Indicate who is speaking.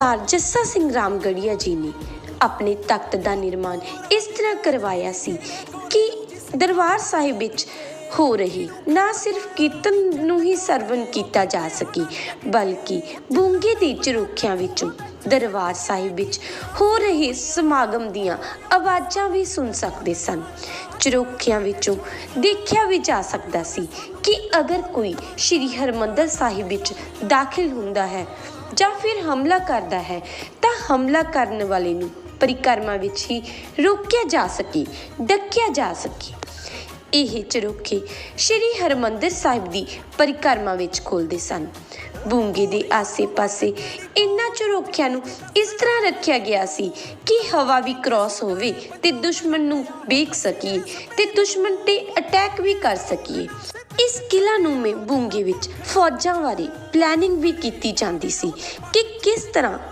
Speaker 1: ਸਰਦਾਰ ਜੱਸਾ ਸਿੰਘ ਰਾਮਗੜੀਆ ਜੀ ਨੇ ਆਪਣੇ ਤਖਤ ਦਾ ਨਿਰਮਾਣ ਇਸ ਤਰ੍ਹਾਂ ਕਰਵਾਇਆ ਸੀ ਕਿ ਦਰਬਾਰ ਸਾਹਿਬ ਵਿੱਚ ਹੋ ਰਹੀ ਨਾ ਸਿਰਫ ਕੀਰਤਨ ਨੂੰ ਹੀ ਸਰਵਨ ਕੀਤਾ ਜਾ ਸਕੇ, ਬਲਕਿ ਬੂੰਗੇ ਦੀ ਝਰੋਖਿਆਂ ਵਿੱਚੋਂ ਦਰਬਾਰ ਸਾਹਿਬ ਵਿੱਚ ਹੋ ਰਹੇ ਸਮਾਗਮ ਦੀਆਂ ਆਵਾਜ਼ਾਂ ਵੀ ਸੁਣ ਸਕਦੇ ਸਨ। ਝਰੋਖਿਆਂ ਵਿੱਚੋਂ ਦੇਖਿਆ ਵੀ ਜਾ ਸਕਦਾ ਸੀ ਕਿ ਅਗਰ ਕੋਈ ਸ੍ਰੀ ਹਰਮੰਦਰ ਸਾਹਿਬ ਵਿੱਚ ਦਾਖਲ ਹੁੰਦਾ ਹੈ ਜਾਂ ਫਿਰ ਹਮਲਾ ਕਰਦਾ ਹੈ, ਤਾਂ ਹਮਲਾ ਕਰਨ ਵਾਲੇ ਨੂੰ ਪਰਿਕਰਮਾ ਵਿੱਚ ਹੀ ਰੋਕਿਆ ਜਾ ਸਕੇ, ਡੱਕਿਆ ਜਾ ਸਕੇ। ਇਹ ਚਰੋਕੇ ਸ਼੍ਰੀ ਹਰਮੰਦਰ ਸਾਹਿਬ ਦੀ ਪਰਿਕਰਮਾ ਵਿੱਚ ਖੋਲਦੇ ਸਨ। ਬੂੰਗੇ ਦੇ ਆਸੇ-ਪਾਸੇ ਇਨ੍ਹਾਂ ਚਰੋਕਿਆਂ ਨੂੰ ਇਸ ਤਰ੍ਹਾਂ ਰੱਖਿਆ ਗਿਆ ਸੀ ਕਿ ਹਵਾ ਵੀ ਕ੍ਰਾਸ ਹੋਵੇ ਤੇ ਦੁਸ਼ਮਣ ਨੂੰ ਵੇਖ ਸਕੀਏ ਤੇ ਦੁਸ਼ਮਣ ਤੇ ਅਟੈਕ ਵੀ ਕਰ ਸਕੀਏ। ਇਸ ਕਿਲਾ ਨੂੰ ਮੇ ਬੂੰਗੇ ਵਿੱਚ ਫੌਜਾਂ ਬਾਰੇ ਪਲੈਨਿੰਗ ਵੀ ਕੀਤੀ ਜਾਂਦੀ ਸੀ ਕਿ ਕਿਸ ਤਰ੍ਹਾਂ